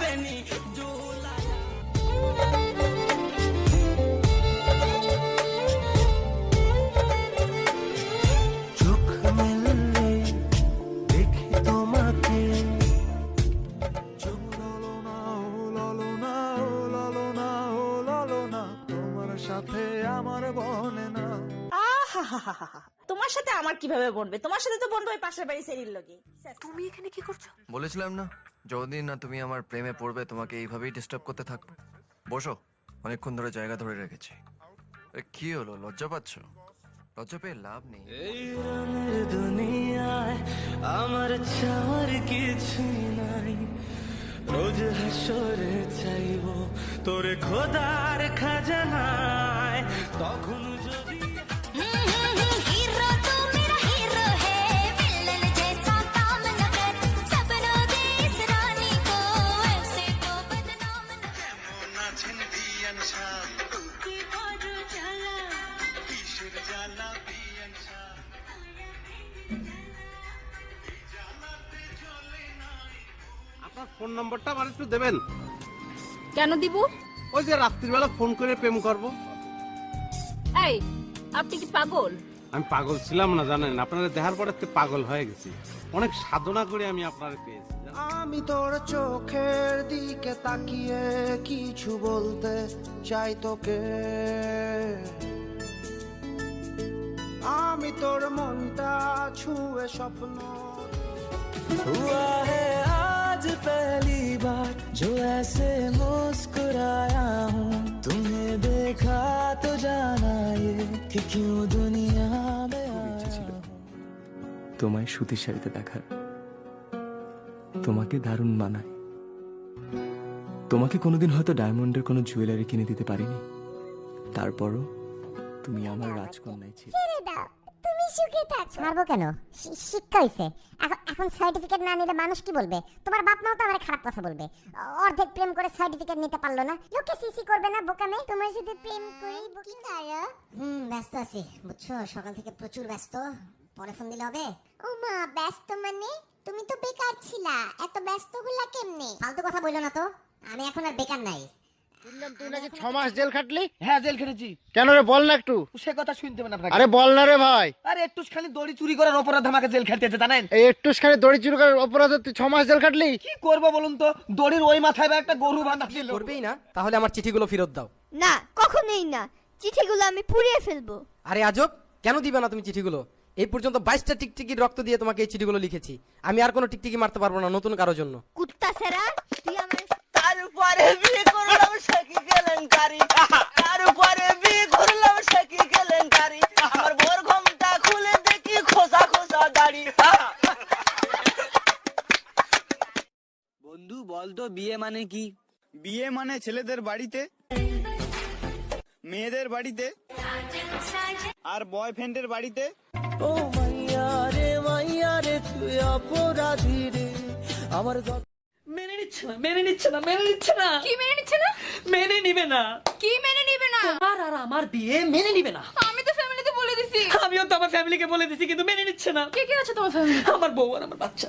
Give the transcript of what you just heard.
বেনি জুলা চোখ মেললে তোমাকে। চোখ ললো না ও না ও ললো না ও ললো না তোমার সাথে আমার বনে না। তোমার সাথে আমার কীভাবে বনবে? তোমার সাথে তো বনবে ওই পাশের বাড়ি সেরির লগে। তুমি এখানে কি করছ? বলেছিলাম না। যতদিন না তুমি আমার প্রেমে পড়বে, তোমাকে এইভাবেই ডিস্টার্ব করতে থাকব। বসো, অনেকক্ষণ ধরে জায়গা ধরে রেখেছি। কি হলো? লজ্জা পাচ্ছ? লজ্জা পেয়ে লাভ নেই। আমার চাওয়ার কিছু নাই। রোজ হাসরে চাইব তোরে খোদার খাজানায়। তখন আপনার ফোন নম্বরটা আমার একটু দেবেন? কেন দিব? ওই যে রাত্রিবেলা ফোন করে প্রেম করব। এই আপনি কি পাগল? আমি পাগল ছিলাম না জানেন আপনারা দেখার পরে তো পাগল হয়ে গেছি অনেক সাধনা করে আমি আপনার পেয়েছি জানেন? আমি তোর চোখের দিকে তাকিয়ে কিছু বলতে চাই তোকে আমি তোর মনটা ছুঁয়ে স্বপ্ন हुआ है आज पहली बार जो ऐसे ছিল। তোমায় সুতির শাড়িতে দেখার। তোমাকে দারুণ মানায়। তোমাকে কোনোদিন হয়তো ডায়মন্ডের কোনো জুয়েলারি কিনে দিতে পারিনি। তারপরও তুমি আমার রাজকন্যায় ছিলে। থাক কেন? শিক্ষা হইছে। এখন সার্টিফিকেট না নিলে মানুষ কি বলবে? তোমার বাপ মাও তো আমার খারাপ কথা বলবে। অর্ধেক প্রেম করে সার্টিফিকেট নিতে পারল না। লোকে সিসি করবে না বোকামে? তোমার সাথে প্রেম করেই কি করো? হুম ব্যস্ত আছি। বুঝছ সকাল থেকে প্রচুর ব্যস্ত। পরে ফোন দিলে হবে। ও মা ব্যস্ত মানে? তুমি তো বেকার ছিলা। এত ব্যস্ত হলা কেমনে? ফালতু কথা বলল না তো। আমি এখন আর বেকার নাই। তুই নাকি ছ মাস জেল খাটলি? হ্যাঁ জেল খেটেছি। কেন রে বল না একটু। সে কথা শুনতে হবে না আপনাকে। আরে বল না রে ভাই। আরে একটু খালি দড়ি চুরি করার অপরাধ আমাকে জেল খেটেছে জানেন? এই একটু খালি দড়ি চুরি করার অপরাধে তুই ছ মাস জেল খাটলি? কি করব বলুন তো? দড়ির ওই মাথায় একটা গরু বাঁধা ছিল। করবেই না তাহলে আমার চিঠিগুলো ফেরত দাও। না কখনোই না। চিঠিগুলো আমি পুড়িয়ে ফেলব। আরে আজব কেন দিবে না তুমি চিঠিগুলো? এই পর্যন্ত বাইশটা টিকটিকির রক্ত দিয়ে তোমাকে এই চিঠিগুলো লিখেছি। আমি আর কোনো টিকটিকি মারতে পারব না নতুন কারোর জন্য। কুত্তা সেরা তুই আমার তারপরে বিয়ে মানে কি? বিয়ে মানে ছেলেদের বাড়িতে মেয়েদের বাড়িতে আর বয়ফ্রেন্ডের বাড়িতে। ও মাইয়া রে মাইয়া রে তুই অপরাধী রে। আমার মেনে নিচ্ছে না মেনে নিচ্ছে না মেনে নিচ্ছে না। কি মেনে নিচ্ছে না? মেনে নিবে না। কি মেনে নিবে না? তোমার আর আমার বিয়ে মেনে নিবে না। আমি তো ফ্যামিলিতে বলে দিছি। আমিও তো আমার ফ্যামিলিকে বলে দিছি কিন্তু মেনে নিচ্ছে না। কে কে আছে তোমার ফ্যামিলি আমার বউ আর আমার বাচ্চা